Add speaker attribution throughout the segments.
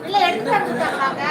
Speaker 1: இல்ல எடுத்து வந்துட்டாங்க அதை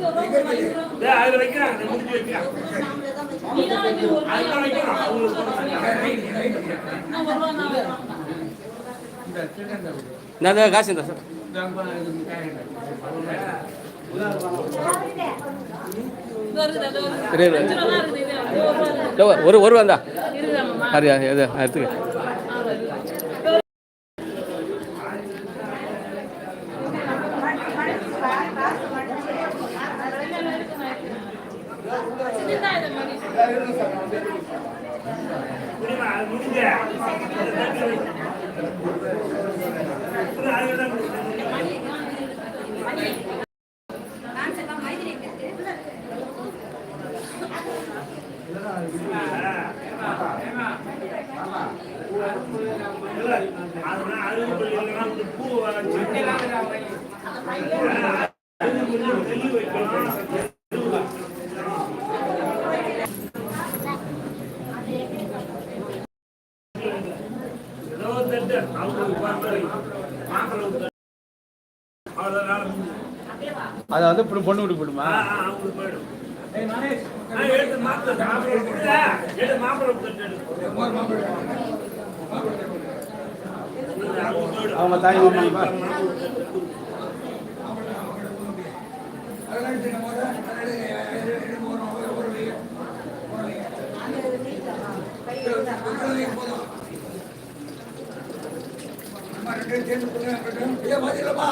Speaker 2: அதுல வைக்கிறாங்க முடிஞ்சு வைக்கிறாங்க அதுதான் வைக்கிறாங்க
Speaker 3: நான் காசு இந்த சார். ஒரு ஒரு வந்தா. அது அது, எடுத்துக்க.
Speaker 2: முடியுமா அது முடிஞ்ச அதெல்லாம் அறுபது பூ
Speaker 4: அதை வந்து இப்படி பொண்ணு விட்டு போடுமா
Speaker 2: அவங்க தாய் மாமா மாப்பிள்ளை மாப்பிள்ளை கொடுங்க. எடுத்து மாப்பிள்ளை கொடுத்து எடு. அவங்க போயிடும்.
Speaker 4: அவங்க தாய் மாமா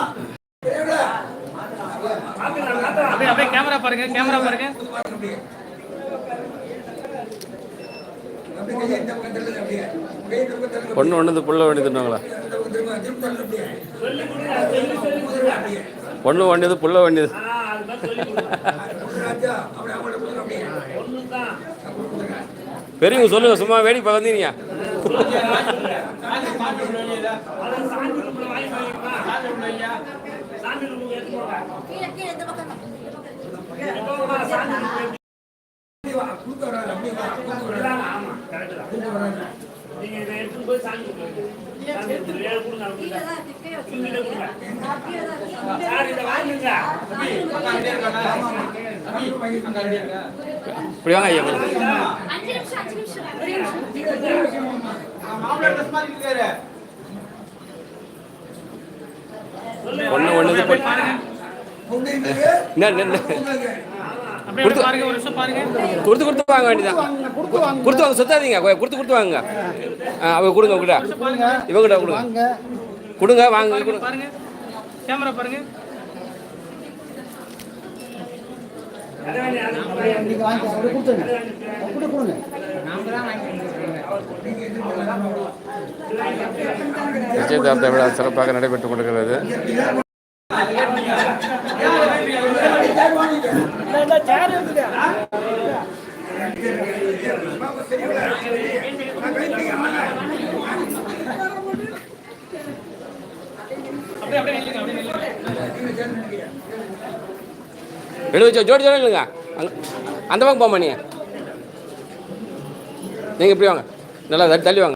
Speaker 4: அப்படியே அப்படியே கேமரா பாருங்க கேமரா பாருங்க.
Speaker 3: பொண்ணு ஒன்று புள்ள வேண்டியதுனாங்களா பொண்ணு வண்டியது புள்ள வேண்டியது பெரியவங்க சொல்லுங்க சும்மா வேடிக்கை வந்தீங்க
Speaker 2: நீங்க இதை எடுத்து போய் சாமி ரூமுக்கு சாமி கொடுங்க சார், இதை வாங்குங்க.
Speaker 3: இப்படி வாங்க ஐயா
Speaker 1: நிமிஷம்
Speaker 4: பாருங்க
Speaker 3: கொடுத்து கொடுத்து வாங்க வேண்டியதான் கொடுத்து வாங்க சொத்தாதீங்க கொடுத்து கொடுத்து வாங்க அவங்க கொடுங்க. உங்ககிட்ட இவங்ககிட்ட கொடுங்க கொடுங்க வாங்க கொடுங்க
Speaker 4: பாருங்க. கேமரா கொடுங்க
Speaker 3: நிச்சயதார்த்த விழா சிறப்பாக நடைபெற்றுக் கொண்டிருக்கிறது
Speaker 4: அப்படியே அப்படியே நில்லுங்க அப்படியே நில்லுங்க.
Speaker 3: எழுபது ஜோடி ஜோடி இல்லைங்க அந்த பக்கம் போமா நீ. நீங்கள் இப்படி வாங்க. நல்லா தள்ளி வாங்க.